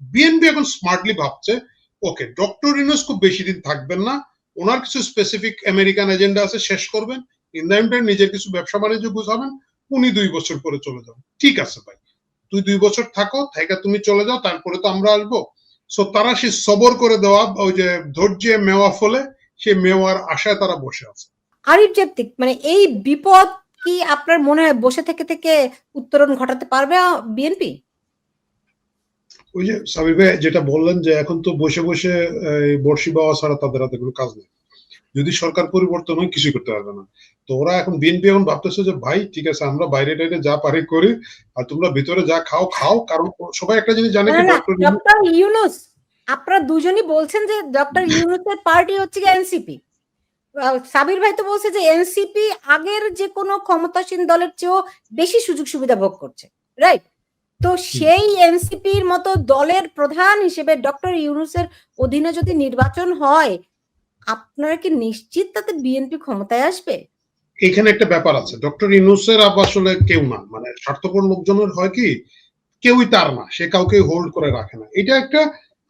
BNP এখন smartly ভাবছে ওকে doctor Yunus খুব বেশি দিন থাকবেন না, ওনার কিছু স্পেসিফিক আমেরিকান এজেন্ডা আছে, শেষ করবেন ইন দ্য এন্ড নিজের কিছু ব্যবসা বাণিজ্য বুঝাবেন উনি দুই বছর পরে চলে যাবেন। ঠিক আছে ভাই, তুই দুই বছর থাকো, থেকে তুমি চলে যাও, তারপরে তো আমরা আসব। সো তারা সে সবর করে দেওয়া, ওই যে ধৈর্যে মেওয়া ফলে সে মেওয়ার আশায় তারা বসে আছে। আরিফ জাতিক মানে এই বিপদ কি আপনার মনে হয় বসে থেকে থেকে উত্তরণ ঘটাতে পারবে বিএনপি ওই যে সাবির ভাই যেটা বললেন যে এখন তো বসে বসে বর্ষি বাবা ছাড়া তাদের হাতে কোনো কাজ নেই। যদি সরকার পরিবর্তন হয় কিছুই করতে পারবে না। তো ওরা এখন বিএনপি এখন ভাবতেছে যে ভাই ঠিক আছে আমরা বাইরে টাইরে যা পারি করি আর তোমরা ভিতরে যা খাও খাও। কারণ সবাই একটা জিনিস জানে ডক্টর ডক্টর ইউনুস আপনারা দুজনই বলছেন যে ডক্টর ইউনুসের পার্টি হচ্ছে এনসিপি। সাবির ভাই তো বলছে যে এনসিপি আগের যে কোনো ক্ষমতাসীন দলের চেয়েও বেশি সুযোগ সুবিধা ভোগ করছে। রাইট তো সেই এনসিপির মতো দলের প্রধান হিসেবে ডক্টর ইউনুসের অধীনে যদি নির্বাচন হয় আপনারা কি নিশ্চিত তাতে বিএনপি ক্ষমতায় আসবে? এখানে একটা ব্যাপার আছে। ডক্টর ইউনুসের আসলে কেউ না। মানে স্বার্থপর লোকজনের হয় কি কেউই তার না। সে কাউকে হোল্ড করে রাখে না। এটা একটা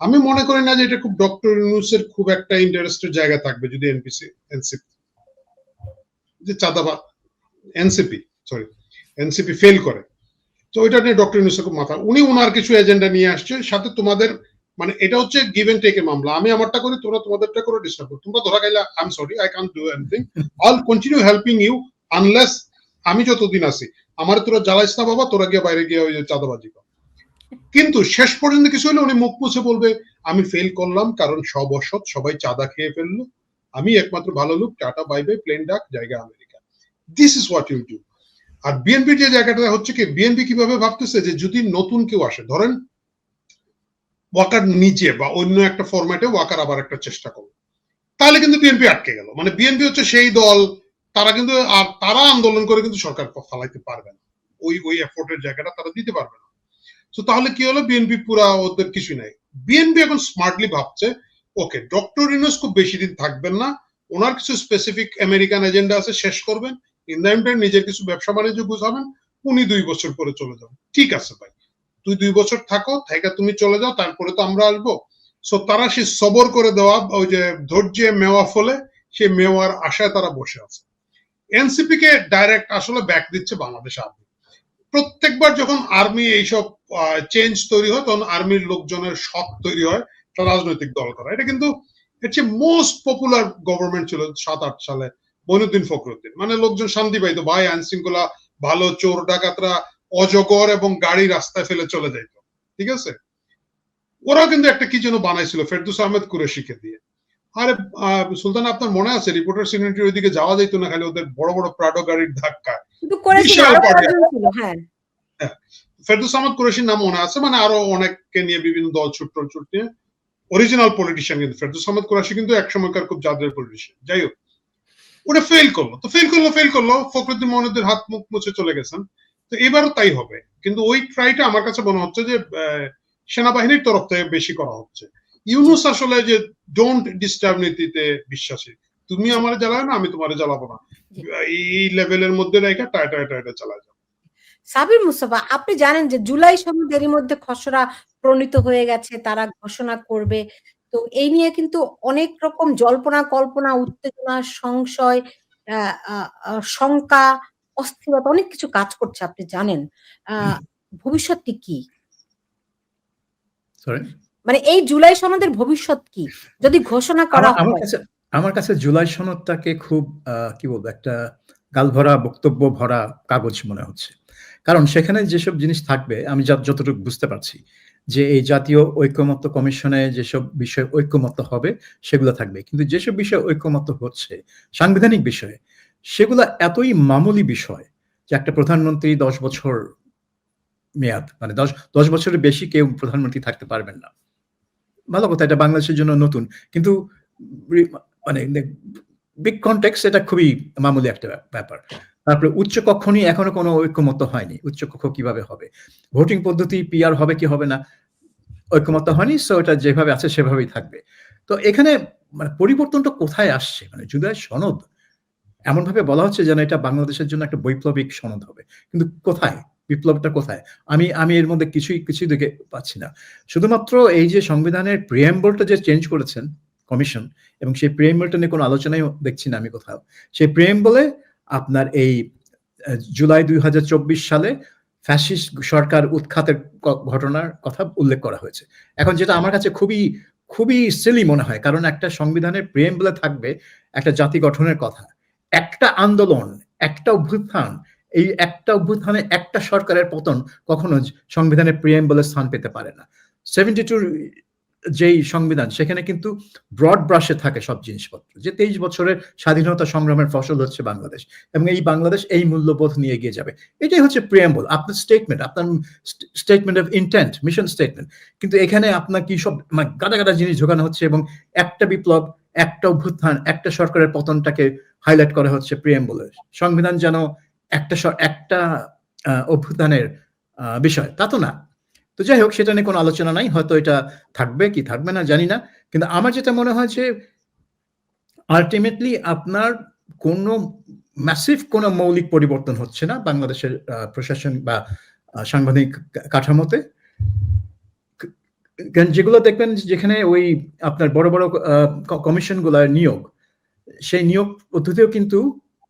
আমি মনে করি না যে এটা খুব ডক্টর ইউনুসের খুব একটা ইন্টারেস্টের জায়গা থাকবে যদি এনপিসি এনসিপি। যে চাঁদাবাদ এনসিপি সরি এনসিপি ফেল করে। তো ওইটা নিয়ে ডক্টর ইউনুসের খুব মাথা উনি ওনার কিছু এজেন্ডা নিয়ে আসছে, সাথে তোমাদের মানে এটা হচ্ছে গিভ এন্ড টেকের মামলা। আমি আমারটা করি তোমরা তোমাদেরটা করে ডিস্টার্ব করো। তোমরা ধরা গেলে I am sorry I can do anything I'll continue helping you unless আমি যতদিন আছি। আমার তোরা জ্বালাইস না বাবা, তোরা গিয়ে বাইরে গিয়ে ওই চাঁদাবাজি কর। কিন্তু শেষ পর্যন্ত কিছু হলে উনি মুখ মুছে বলবে, আমি ফেল করলাম, কারণ সব অসৎ, সবাই চাঁদা খেয়ে ফেলল। আমি একমাত্র ভালো লোক, টাটা বাই প্লেন ডাক, জায়গা America. This is what you do আর বিএনপির যে জায়গাটা, হচ্ছে কি বিএনপি কীভাবে ভাবতেছে যে যদি নতুন কেউ আসে, ধরেন ওয়াকার নিচে বা অন্য একটা ফরম্যাটে ওয়াকার আবার একটা চেষ্টা করল, তাহলে কিন্তু বিএনপি আটকে গেল। মানে বিএনপি হচ্ছে সেই দল, তারা কিন্তু, আর তারা আন্দোলন করে কিন্তু সরকার ফালাইতে পারবে না। ওই ওই এফোর্টের জায়গাটা তারা দিতে পারবে না। তো তাহলে কি হলো? বিএনপি পুরা ওদের কিছু নাই। বিএনপি এখন স্মার্টলি ভাবছে ওকে ডক্টর ইউনুস খুব বেশি দিন থাকবেন না, ওনার কিছু স্পেসিফিক আমেরিকান এজেন্ডা আছে, শেষ করবেন। ইন নিজের কিছু ব্যবসা বাণিজ্য উনি দুই বছর পরে চলে যাবেন। ঠিক আছে ভাই। তুই দুই বছর থাকো, থেকে তুমি চলে যাও, তারপরে তো আমরা আসব। সো তারা সে সবর করে দেওয়া, ওই যে ধৈর্যে মেওয়া ফলে সে মেওয়ার আশায় তারা বসে আছে। এনসিপি কে ডাইরেক্ট আসলে ব্যাক দিচ্ছে বাংলাদেশ আর্মি প্রত্যেকবার যখন আর্মি এইসব চেঞ্জ তৈরি হয়, তখন আর্মির লোকজনের শখ তৈরি হয় রাজনৈতিক দল করা। এটা কিন্তু হচ্ছে মোস্ট পপুলার গভর্নমেন্ট ছিল সাত, আট সালে মইনুদ্দিন ফখরুদ্দিন। মানে লোকজন শান্তি পাইতো ভাই আইন শৃঙ্খলা ভালো চোর ডাকাতরা অজগর এবং গাড়ি রাস্তায় ফেলে চলে যাইতো। ঠিক আছে? ওরাও কিন্তু একটা কি যেন বানাইছিল ফেরদুস আহমেদ কুরেশিকে দিয়ে। আরে সুলতান আপনার মনে আছে? রিপোর্টার সিনিয়রিটির ওইদিকে যাওয়া যাইতো না খালি ওদের বড় বড় প্রাডো গাড়ির ধাক্কা? হ্যাঁ। ফেরদুস আহমদ কুরেশির নাম মনে আছে? মানে আরও অনেককে নিয়ে বিভিন্ন দল ছুট ছুট নিয়ে। অরিজিনাল পলিটিশিয়ান কিন্তু ফেরদুস আহমদ কুরাশি কিন্তু এক সময়কার খুব জাদের পলিটিশিয়ান যাই হোক ওটা ফেল করল। তো ফেল করল ফেল করল, ফখরুদ্দিন মোহাম্মদের হাত মুখ মুছে চলে গেছেন। তো এবারও তাই হবে। কিন্তু ওই ট্রাইটা আমার কাছে মনে হচ্ছে যে সেনাবাহিনীর তরফ থেকে বেশি করা হচ্ছে। ইউনুস আসলে যে ডোন্ট ডিস্টার্ব নীতিতে বিশ্বাসী, তুমি আমার জ্বালায় না, আমি তোমার জ্বালাবো না। এই লেভেলের মধ্যে রেখে টাইটা টাইটা চালায় যাব সাবির মুস্তফা, আপনি জানেন যে জুলাই সনদ এরই মধ্যে খসড়া প্রণীত হয়ে গেছে, তারা ঘোষণা করবে। তো এই নিয়ে কিন্তু অনেক রকম জল্পনা কল্পনা উত্তেজনা সংশয় শঙ্কা অস্থিরতা অনেক কিছু কাজ করছে আপনি জানেন। ভবিষ্যৎটি কি? মানে এই জুলাই সনদের ভবিষ্যৎ কি? যদি ঘোষণা করা আমার কাছে আমার কাছে জুলাই সনদটাকে খুব কি বলব একটা গালভরা বক্তব্য ভরা কাগজ মনে হচ্ছে। কারণ সেখানে যেসব জিনিস থাকবে আমি যতটুকু বুঝতে পারছি যে এই জাতীয় ঐক্যমত্য কমিশনে যেসব বিষয় ঐক্যমত্য হবে, সেগুলো থাকবে। কিন্তু যেসব বিষয় ঐক্যমত্য হচ্ছে, সাংবিধানিক বিষয়ে, সেগুলো এতই মামুলি বিষয় যে একটা প্রধানমন্ত্রী দশ বছর মেয়াদ মানে দশ দশ বছরের বেশি কেউ প্রধানমন্ত্রী থাকতে পারবেন না। ভালো কথা, এটা বাংলাদেশের জন্য নতুন। কিন্তু মানে বিগ কন্টেক্স এটা খুবই মামুলি একটা ব্যাপার। তারপরে উচ্চ কক্ষ নিয়ে এখনও কোনো ঐক্যমত্য হয়নি। উচ্চ কক্ষ কীভাবে হবে? ভোটিং পদ্ধতি পিআর হবে কি হবে না? ঐক্যমত্য হয়নি সো এটা যেভাবে আছে সেভাবেই থাকবে। তো এখানে মানে পরিবর্তনটা কোথায় আসছে? মানে জুলাই সনদ এমন ভাবে বলা হচ্ছে যেন এটা বাংলাদেশের জন্য একটা বৈপ্লবিক সনদ হবে। কিন্তু কোথায়? বিপ্লবটা কোথায়? আমি আমি এর মধ্যে কিছুই কিছুই দেখে পাচ্ছি না। শুধুমাত্র এই যে সংবিধানের প্রিয়েম্বলটা যে চেঞ্জ করেছেন কমিশন এবং সেই প্রিয়েম্বলটা নিয়ে কোনো আলোচনাই দেখছি না আমি কোথাও। সেই প্রিয়েম্বলে আপনার এই জুলাই দুই হাজার চব্বিশ সালে ফ্যাসিস্ট সরকার উৎখাতের ঘটনার কথা উল্লেখ করা হয়েছে। এখন যেটা আমার কাছে খুবই খুবই সিলি মনে হয়, কারণ একটা সংবিধানের প্রেম বলে থাকবে একটা জাতি গঠনের কথা। একটা আন্দোলন, একটা অভ্যুত্থান, এই একটা অভ্যুত্থানে একটা সরকারের পতন কখনো সংবিধানের প্রিয়েম্বলে স্থান পেতে পারে না। সেভেন্টি টু যেই সংবিধান, সেখানে কিন্তু ব্রড ব্রাশে থাকে সব জিনিসপত্র। যে তেইশ বছরের স্বাধীনতা সংগ্রামের ফসল হচ্ছে বাংলাদেশ এবং এই বাংলাদেশ এই মূল্যবোধ নিয়ে এগিয়ে যাবে। এটাই হচ্ছে প্রিয়াম্বল আপনার স্টেটমেন্ট আপনার statement of intent mission statement কিন্তু এখানে আপনার কি সব মানে গাদা গাদা জিনিস ঢোকানো হচ্ছে এবং একটা বিপ্লব, একটা অভ্যুত্থান, একটা সরকারের পতনটাকে হাইলাইট করা হচ্ছে প্রিয়াম্বলে সংবিধান যেন একটা একটা অভ্যুত্থানের বিষয়, তা তো না। তো যাই হোক, সেটা নিয়ে কোনো আলোচনা নাই। হয়তো এটা থাকবে কি থাকবে না, জানি না। কিন্তু আমার যেটা মনে হয় যে আলটিমেটলি আপনার কোনো ম্যাসিভ কোনো মৌলিক পরিবর্তন হচ্ছে না বাংলাদেশের প্রশাসন বা সাংবাদিক কাঠামোতে। যেগুলো দেখবেন যেখানে ওই আপনার বড় বড় কমিশনগুলার নিয়োগ, সেই নিয়োগ পদ্ধতিও কিন্তু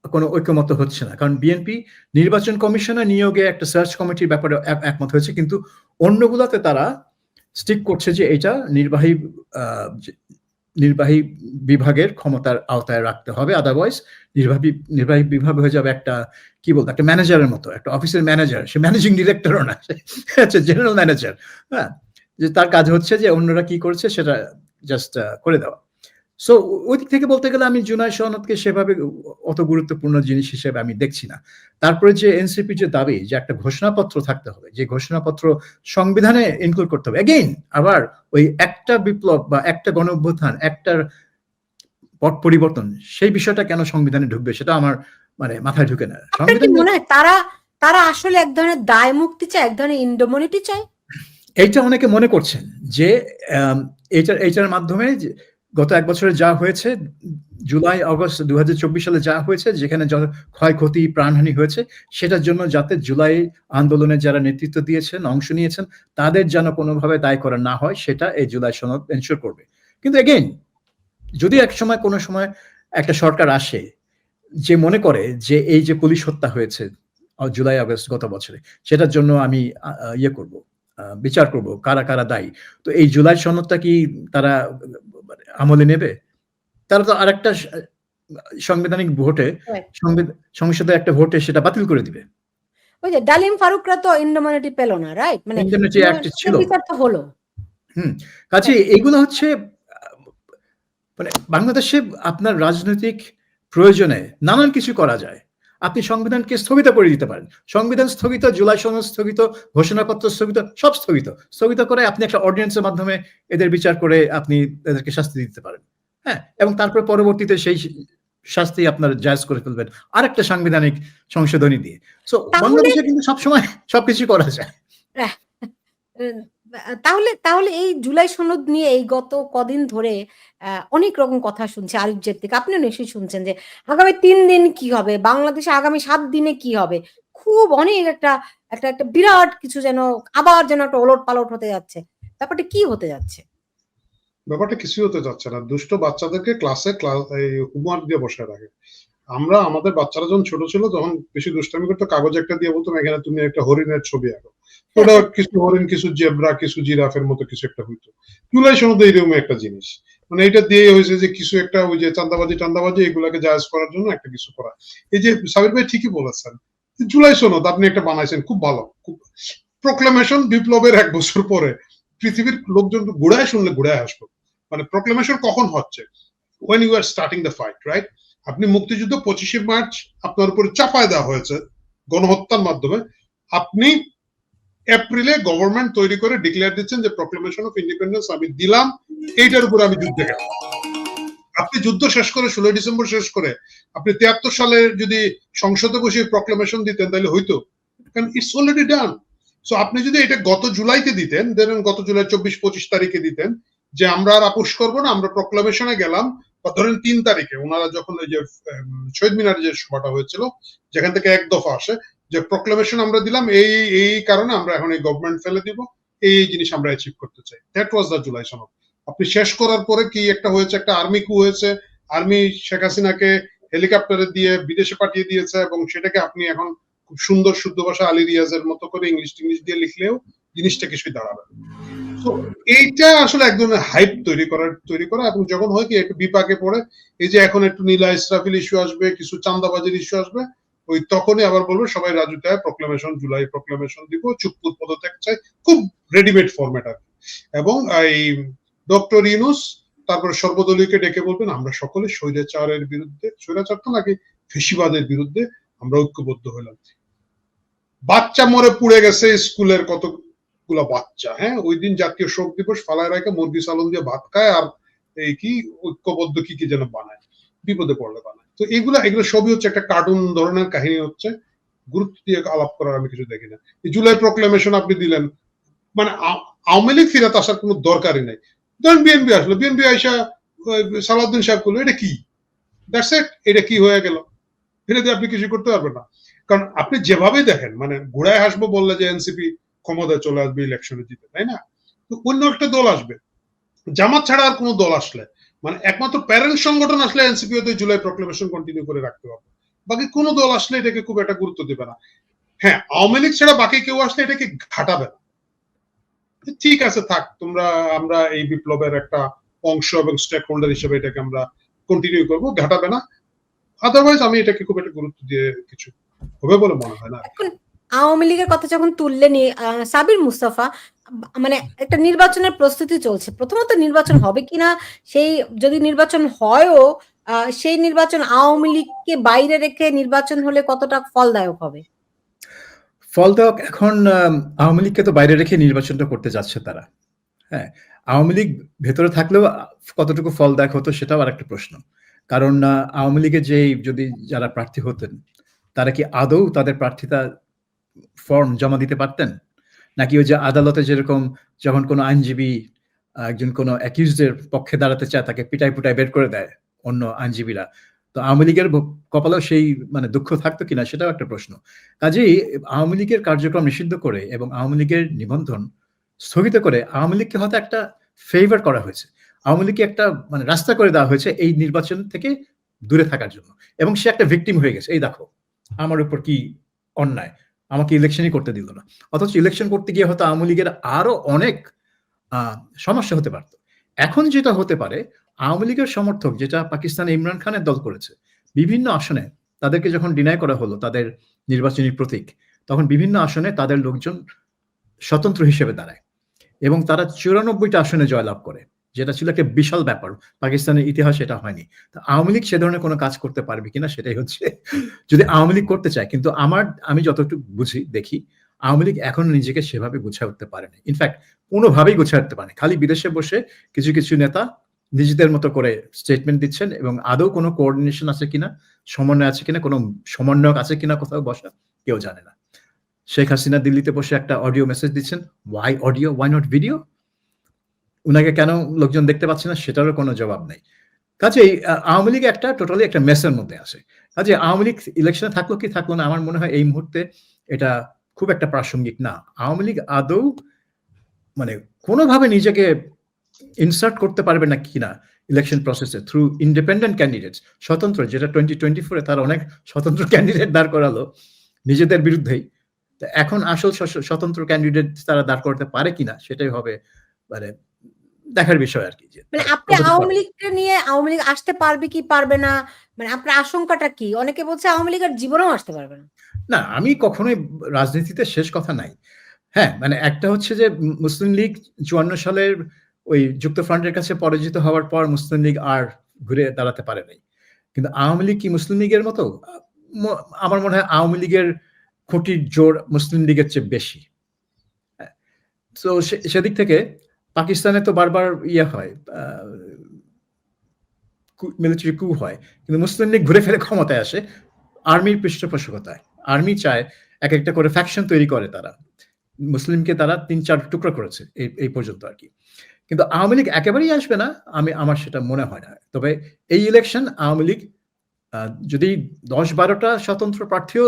কোনো ঐক্যমত হচ্ছে না। কারণ বিএনপি নির্বাচন কমিশনের নিয়োগে একটা সার্চ কমিটির ব্যাপারে একমত হয়েছে, কিন্তু অন্যগুলোতে তারা স্টিক করছে যে এটা নির্বাহী নির্বাহী বিভাগের ক্ষমতার আওতায় রাখতে হবে আদারওয়াইজ নির্বাহী নির্বাহী বিভাগ হয়ে যাবে একটা, কি বলব, একটা ম্যানেজারের মতো, একটা অফিসের ম্যানেজার সে ম্যানেজিং ডিরেক্টরও না আচ্ছা জেনারেল ম্যানেজার হ্যাঁ? যে তার কাজ হচ্ছে যে অন্যরা কি করছে সেটা জাস্ট করে দেওয়া। সো ওই দিক থেকে বলতে গেলে আমি জুনাই সনদকে সেভাবে অত গুরুত্বপূর্ণ জিনিস হিসেবে আমি দেখছি না। তারপরে যে এনসিপি যে দাবি যে একটা ঘোষণাপত্র থাকতে হবে যে ঘোষণাপত্র সংবিধানে ইনক্লুড করতে হবে। এগেইন আবার ওই একটা বিপ্লব বা একটা গণ অভ্যুত্থান একটা পট পরিবর্তন সেই বিষয়টা কেন সংবিধানে ঢুকবে সেটা আমার মানে মাথায় ঢুকে না। মনে হয় তারা তারা আসলে এক ধরনের দায় মুক্তি চায় এক ধরনের ইন্ডোমনিটি চায়? এইটা অনেকে মনে করছেন যে এইটার এইটার মাধ্যমে যে গত এক বছরে যা হয়েছে, জুলাই আগস্ট দু সালে যা হয়েছে, যেখানে ক্ষয়ক্ষতি প্রাণহানি হয়েছে, সেটার জন্য যাতে জুলাই আন্দোলনে যারা নেতৃত্ব দিয়েছেন, অংশ নিয়েছেন, তাদের যেন কোনোভাবে দায় করা না হয়, সেটা এই জুলাই সনদ এনশোর করবে। কিন্তু এগেইন যদি এক সময়, কোনো সময় একটা সরকার আসে, যে মনে করে যে এই যে পুলিশ হত্যা হয়েছে জুলাই আগস্ট গত বছরে, সেটার জন্য আমি ইয়ে করব বিচার করব, কারা কারা দায়ী? তো এই জুলাই সনদটা কি তারা আমলে নেবে? তারা তো আরেকটা সাংবিধানিক ভোটে সংসদে একটা ভোটে সেটা বাতিল করে দিবে। ওই যে ডালিম ফারুকরা তো ইন্ডোমিনিটি পেল না রাইট মানে ইন্ডোমিনিটি অ্যাক্ট ছিল। তো হলো। কাজে এইগুলো হচ্ছে মানে বাংলাদেশে আপনার রাজনৈতিক প্রয়োজনে নানান কিছু করা যায়। আপনি সংবিধানকে স্থগিত করে দিতে পারেন। সংবিধান স্থগিত জুলাই সনদ স্থগিত ঘোষণাপত্র স্থগিত সব স্থগিত। স্থগিত করে আপনি একটা অর্ডিন্যান্সের মাধ্যমে এদের বিচার করে আপনি এদেরকে শাস্তি দিতে পারেন। হ্যাঁ? এবং তারপর পরবর্তীতে সেই শাস্তি আপনার জায়জ করে ফেলবেন আর একটা সাংবিধানিক সংশোধনী দিয়ে। সো বাংলাদেশে কিন্তু সবসময় সবকিছু করা যায়। তাহলে তাহলে এই জুলাই সনদ নিয়ে এই গত কদিন ধরে অনেক রকম কথা শুনছে আরিফজের থেকে। আপনিও নিশ্চয়ই শুনছেন যে, আগামী তিন দিন কি হবে? বাংলাদেশে আগামী সাত দিনে কি হবে? খুব অনেক একটা একটা একটা বিরাট কিছু যেন, আবার যেন একটা ওলট পালট হতে যাচ্ছে। ব্যাপারটা কি হতে যাচ্ছে? ব্যাপারটা কিছুই হতে যাচ্ছে না। দুষ্ট বাচ্চাদেরকে ক্লাসে ক্লাস হোমওয়ার্ক দিয়ে বসে রাখে। আমরা, আমাদের বাচ্চারা যখন ছোট ছিল, তখন বেশি দুষ্টামি করতো, কাগজ একটা দিয়ে বলতাম এখানে তুমি একটা হরিণের ছবি আঁকো। ওটা কিছু হরিণ, কিছু জেব্রা, কিছু জিরাফের মতো কিছু একটা হইতো। একটা জিনিস। মানে এটা দিয়ে হয়েছে যে কিছু একটা ওই যে চান্দাবাজি টান্দাবাজি, এগুলাকে জায়জ করার জন্য একটা কিছু করা। এই যে সাবির ভাই ঠিকই বলেছেন সনদ আপনি একটা বানাইছেন খুব ভালো। খুব প্রোক্লেমেশন বিপ্লবের এক বছর পরে পৃথিবীর লোকজন ঘুরায় শুনলে ঘুরায় আসব মানে প্রোক্লেমেশন কখন হচ্ছে? When you are starting the fight right আপনি মুক্তিযুদ্ধ পঁচিশে মার্চ আপনার উপরে চাপায় দেওয়া হয়েছে গণহত্যার মাধ্যমে। আপনি এপ্রিলে গভর্নমেন্ট তৈরি করে ডিক্লেয়ার দিচ্ছেন যে প্রোক্লেমেশন অফ ইন্ডিপেন্ডেন্স আমি দিলাম, এইটার উপরে আমি যুদ্ধে গেলাম। আপনি যুদ্ধ শেষ করে ষোলোই ডিসেম্বর শেষ করে আপনি তিয়াত্তর সালে যদি সংসদে বসে প্রোক্লেমেশন দিতেন তাহলে হইতো। কারণ ইটস অলরেডি ডান সো আপনি যদি এটা গত জুলাইতে দিতেন, ধরেন গত জুলাই চব্বিশ পঁচিশ তারিখে দিতেন, যে আমরা আর আপোষ করব না, আমরা প্রক্লামেশনে গেলাম, বা ধরেন তিন তারিখে, ওনারা যখন ওই যে শহীদ মিনারে যে সভাটা হয়েছিল, যেখান থেকে এক দফা আসে যে প্রক্লেমেশন আমরা দিলাম, এই এই কারণে আমরা এখন এই গভর্নমেন্ট ফেলে দিব, এই জিনিস আমরা অ্যাচিভ করতে চাই। দ্যাট ওয়াজ দ্য জুলাই সনদ আপনি শেষ করার পরে কি একটা হয়েছে, একটা আর্মি কু হয়েছে আর্মি শেখ হাসিনাকে হেলিকপ্টারে দিয়ে বিদেশে পাঠিয়ে দিয়েছে এবং সেটাকে আপনি এখন খুব সুন্দর শুদ্ধ ভাষা আলী রিয়াজের মতো করে ইংলিশ টিংলিশ দিয়ে লিখলেও জিনিসটা কিছুই দাঁড়াবে তো এইটা আসলে এক ধরনের হাইপ তৈরি করার, তৈরি করা এবং যখন হয় কি, একটু বিপাকে পড়ে, এই যে এখন একটু নীলা ইসরাফিল ইস্যু আসবে, কিছু চান্দাবাজির ইস্যু আসবে ওই তখনই আবার বলবে, সবাই রাজুতায় প্রক্লেমেশন জুলাই প্রক্লেমেশন দিব চুপপুর পদত্যাগ চাই, খুব রেডিমেড ফরম্যাট আর এবং এই ডক্টর ইনুস তারপরে সর্বদলীয়কে ডেকে বলবেন, আমরা সকলে স্বৈরাচারের বিরুদ্ধে, স্বৈরাচার তো নাকি ফেসিবাদের বিরুদ্ধে আমরা ঐক্যবদ্ধ হলাম বাচ্চা মরে পুড়ে গেছে স্কুলের কতগুলো বাচ্চা হ্যাঁ? ওই দিন জাতীয় শোক দিবস ফালায় রাখে মুরগি সালন দিয়ে ভাত খায়, আর এই কি, ঐক্যবদ্ধ কি কি যেন বানায়, বিপদে পড়লে বানায়। তো এগুলা, এগুলো সবই হচ্ছে একটা কার্টুন ধরনের কাহিনী হচ্ছে। গুরুত্ব দিয়ে আলাপ করার আমি কিছু দেখি না। জুলাই প্রক্লেমেশন আপনি দিলেন মানে আওয়ামী লীগ ফিরাতে আসার কোনো দরকারই নাই। ধরেন বিএনপি আসলো বিএনপি আইসা সালাউদ্দিন সাহেব করল এটা কি? দ্যাটস ইট এটা কি হয়ে গেল? এটা দিয়ে আপনি কিছু করতে পারবেন না। কারণ আপনি যেভাবেই দেখেন মানে ঘোড়ায় হাসবো বললে যে এনসিপি ক্ষমতায় চলে আসবে ইলেকশনে জিতে তাই না? তো অন্য একটা দল আসবে। জামাত ছাড়া আর কোনো দল আসলে মানে একমাত্র প্যারেন্ট সংগঠন আসলে এনসিপি হয়তো জুলাই প্রক্লেমেশন কন্টিনিউ করে রাখতে পারবে বাকি কোনো দল আসলে এটাকে খুব একটা গুরুত্ব দেবে না। হ্যাঁ আওয়ামী লীগ ছাড়া বাকি কেউ আসলে এটাকে ঘাটাবে না। ঠিক আছে, থাক, তোমরা, আমরা এই বিপ্লবের একটা অংশ এবং স্টেক হোল্ডার হিসেবে এটাকে আমরা কন্টিনিউ করব, ঘাটাবে না। আদারওয়াইজ আমি এটাকে খুব একটা গুরুত্ব দিয়ে কিছু হবে বলে মনে হয় না। আওয়ামী লীগের কথা যখন তুললেনি সাবির মুস্তাফা মানে একটা নির্বাচনের প্রস্তুতি চলছে। প্রথমত নির্বাচন হবে কিনা সেই যদি নির্বাচন হয়ও সেই নির্বাচন আওয়ামী লীগকে বাইরে রেখে নির্বাচন হলে কতটা ফলদায়ক হবে? ফলদায়ক এখন আওয়ামী লীগকে তো বাইরে রেখে নির্বাচনটা করতে যাচ্ছে তারা। হ্যাঁ আওয়ামী লীগ ভেতরে থাকলেও কতটুকু ফলদায়ক হতো সেটাও আর একটা প্রশ্ন। কারণ আওয়ামী লীগের যে যদি যারা প্রার্থী হতেন তারা কি আদৌ তাদের প্রার্থিতা ফর্ম জমা দিতে পারতেন? নাকি ওই যে আদালতে যেরকম যখন কোনো আইনজীবী একজন কোনো অ্যাকিউজদের পক্ষে দাঁড়াতে চায়, তাকে পিটাই পুটাই বের করে দেয় অন্য আইনজীবীরা। তো আওয়ামী লীগের কপালেও সেই মানে দুঃখ থাকতো কিনা সেটাও একটা প্রশ্ন। কাজেই আওয়ামী লীগের কার্যক্রম নিষিদ্ধ করে এবং আওয়ামী লীগের নিবন্ধন স্থগিত করে আওয়ামী লীগকে হয়তো একটা ফেভার করা হয়েছে। আওয়ামী লীগকে একটা মানে রাস্তা করে দেওয়া হয়েছে এই নির্বাচন থেকে দূরে থাকার জন্য। এবং সে একটা ভিকটিম হয়ে গেছে। এই দেখো, আমার উপর কি অন্যায়? আমাকে ইলেকশনই করতে দিল না। অথচ ইলেকশন করতে গিয়ে হয়তো আওয়ামী লীগের আরও অনেক সমস্যা হতে পারতো। এখন যেটা হতে পারে, আওয়ামী লীগের সমর্থক, যেটা পাকিস্তানে ইমরান খানের দল করেছে, বিভিন্ন আসনে তাদেরকে যখন ডিনাই করা হলো তাদের নির্বাচনী প্রতীক, তখন বিভিন্ন আসনে তাদের লোকজন স্বতন্ত্র হিসেবে দাঁড়ায়। এবং তারা চুরানব্বইটা আসনে জয়লাভ করে। যেটা ছিল একটা বিশাল ব্যাপার। পাকিস্তানের ইতিহাসে এটা হয়নি। তা আওয়ামী লীগ সে ধরনের কোনো কাজ করতে পারবে কিনা সেটাই হচ্ছে, যদি আওয়ামী লীগ করতে চায়। কিন্তু আমার, আমি যতটুকু বুঝি, দেখি, আওয়ামী লীগ এখন নিজেকে সেভাবে গুছিয়ে উঠতে পারেনি ইনফ্যাক্ট কোনোভাবেই গুছিয়ে উঠতে পারেনি। খালি বিদেশে বসে কিছু কিছু নেতা নিজেদের মতো করে স্টেটমেন্ট দিচ্ছেন এবং আদৌ কোনো কোঅর্ডিনেশন আছে কিনা, সমন্বয় আছে কিনা, কোনো সমন্বয়ক আছে কিনা কোথাও বসা, কেউ জানে না। শেখ হাসিনা দিল্লিতে বসে একটা অডিও মেসেজ দিচ্ছেন why audio why not video উনাকে কেন লোকজন দেখতে পাচ্ছে না, সেটারও কোনো জবাব নেই। কাজেই আওয়ামী লীগ একটা টোটালি একটা মেসের মধ্যে আছে। কাজে আওয়ামী লীগ ইলেকশনে থাকল কি থাকল না, আমার মনে হয় এই মুহূর্তে এটা খুব একটা প্রাসঙ্গিক না। আওয়ামী লীগ আদৌ মানে কোনোভাবে নিজেকে ইনসার্ট করতে পারবে না কিনা ইলেকশন প্রসেসে থ্রু ইন্ডিপেন্ডেন্ট ক্যান্ডিডেটস স্বতন্ত্র, যেটা টোয়েন্টি টোয়েন্টি ফোরে তারা অনেক স্বতন্ত্র ক্যান্ডিডেট দাঁড় করালো, নিজেদের বিরুদ্ধেই। এখন আসল স্বতন্ত্র ক্যান্ডিডেট তারা দাঁড় করতে পারে কিনা সেটাই হবে মানে দেখার বিষয় আর কি মানে আপনি আওয়ামী। লীগকে নিয়ে আওয়ামী লীগ আসতে পারবে কি পারবে না? মানে আপনার আশঙ্কাটা কি? অনেকে বলছে আওয়ামী লীগ আর জীবনেও আসতে পারবে না। না আমি কখনোই রাজনীতিতে শেষ কথা নাই। হ্যাঁ মানে একটা হচ্ছে যে মুসলিম লীগ চুয়ান্ন সালের ওই যুক্তফ্রন্টের কাছে পরাজিত হওয়ার পর মুসলিম লীগ আর ঘুরে দাঁড়াতে পারে নাই। কিন্তু আওয়ামী লীগ কি মুসলিম লীগের মতো? আমার মনে হয় আওয়ামী লীগের খুঁটির জোর মুসলিম লীগের চেয়ে বেশি। তো সেদিক থেকে পাকিস্তানে তো বারবার ইয়ে হয় মিলিটারি কু হয়, কিন্তু মুসলিম লীগ ঘুরে ফিরে ক্ষমতায় আসে আর্মির পৃষ্ঠপোষকতায়। আর্মি চায় এক একটা করে ফ্যাকশন তৈরি করে তারা। মুসলিমকে তারা তিন চার টুকরো করেছে এই এই পর্যন্ত আর কি। কিন্তু আওয়ামী লীগ একেবারেই আসবে না, আমি, আমার সেটা মনে হয় না। তবে এই ইলেকশন আওয়ামী লীগ যদি দশ বারোটা স্বতন্ত্র প্রার্থীও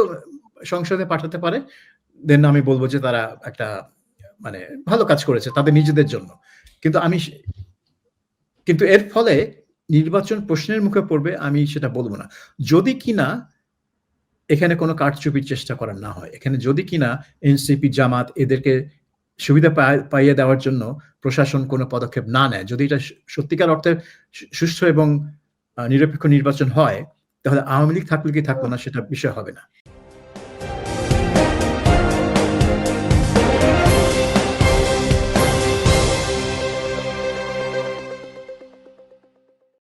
সংসদে পাঠাতে পারে দেন আমি বলব যে তারা একটা মানে ভালো কাজ করেছে তাদের নিজেদের জন্য। কিন্তু আমি কিন্তু এর ফলে নির্বাচন প্রশ্নের মুখে পড়বে, আমি সেটা বলব না। যদি কিনা এখানে কোনো কারচুপির চেষ্টা করার না হয়, এখানে যদি কিনা এনসিপি, জামাত এদেরকে সুবিধা পাই- পাইয়ে দেওয়ার জন্য প্রশাসন কোনো পদক্ষেপ না নেয়, যদি এটা সত্যিকার অর্থে সু- সুষ্ঠু এবং নিরপেক্ষ নির্বাচন হয়, তাহলে আওয়ামী লীগ থাকলে কি থাকল না সেটা বিষয় হবে না।